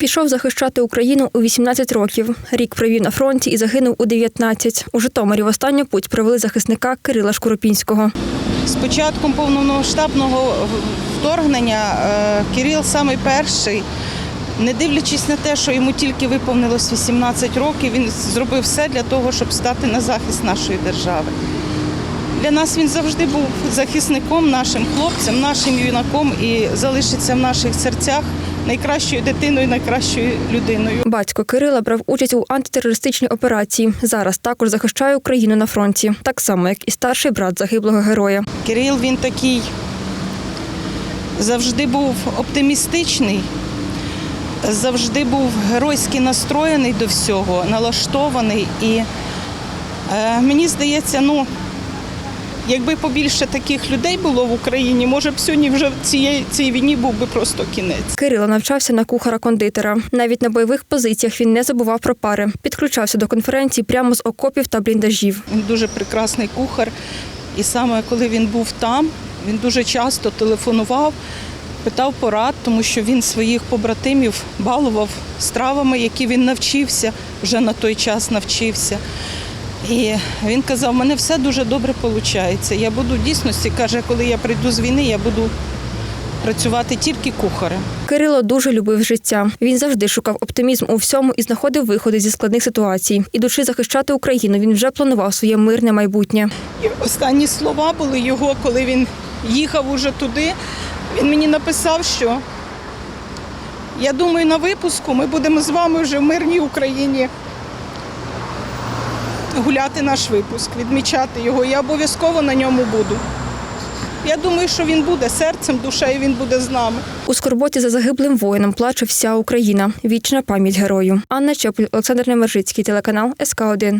Пішов захищати Україну у 18 років. Рік провів на фронті і загинув у 19. У Житомирі в останню путь провели захисника Кирила Шкуропінського. З початком повномасштабного вторгнення е, Кирил самий перший, не дивлячись на те, що йому тільки виповнилось 18 років, він зробив все для того, щоб стати на захист нашої держави. Для нас він завжди був захисником, нашим хлопцем, нашим юнаком і залишиться в наших серцях найкращою дитиною, найкращою людиною. Батько Кирила брав участь у антитерористичній операції. Зараз також захищає Україну на фронті, так само як і старший брат загиблого героя. Кирил він такий завжди був оптимістичний, завжди був геройськи настроєний до всього, налаштований. І е, мені здається, ну, якби побільше таких людей було в Україні, може б сьогодні вже цієї цій війні був би просто кінець. Кирило навчався на кухара-кондитера. Навіть на бойових позиціях він не забував про пари. Підключався до конференцій прямо з окопів та бліндажів. Він дуже прекрасний кухар. І саме коли він був там, він дуже часто телефонував, питав порад, тому що він своїх побратимів балував стравами, які він навчився, вже на той час навчився. І він казав, мене все дуже добре виходить. Я буду в дійсності, каже, коли я прийду з війни, я буду працювати тільки кухарем. Кирило дуже любив життя. Він завжди шукав оптимізм у всьому і знаходив виходи зі складних ситуацій. Ідучи захищати Україну, він вже планував своє мирне майбутнє. І останні слова були його, коли він їхав уже туди. Він мені написав, що я думаю, на випуску ми будемо з вами вже в мирній Україні гуляти наш випуск, відмічати його. Я обов'язково на ньому буду. Я думаю, що він буде серцем, душею, він буде з нами. У скорботі за загиблим воїном плаче вся Україна. Вічна пам'ять герою. Анна Чопль, Олександр Немержицький, телеканал СК 1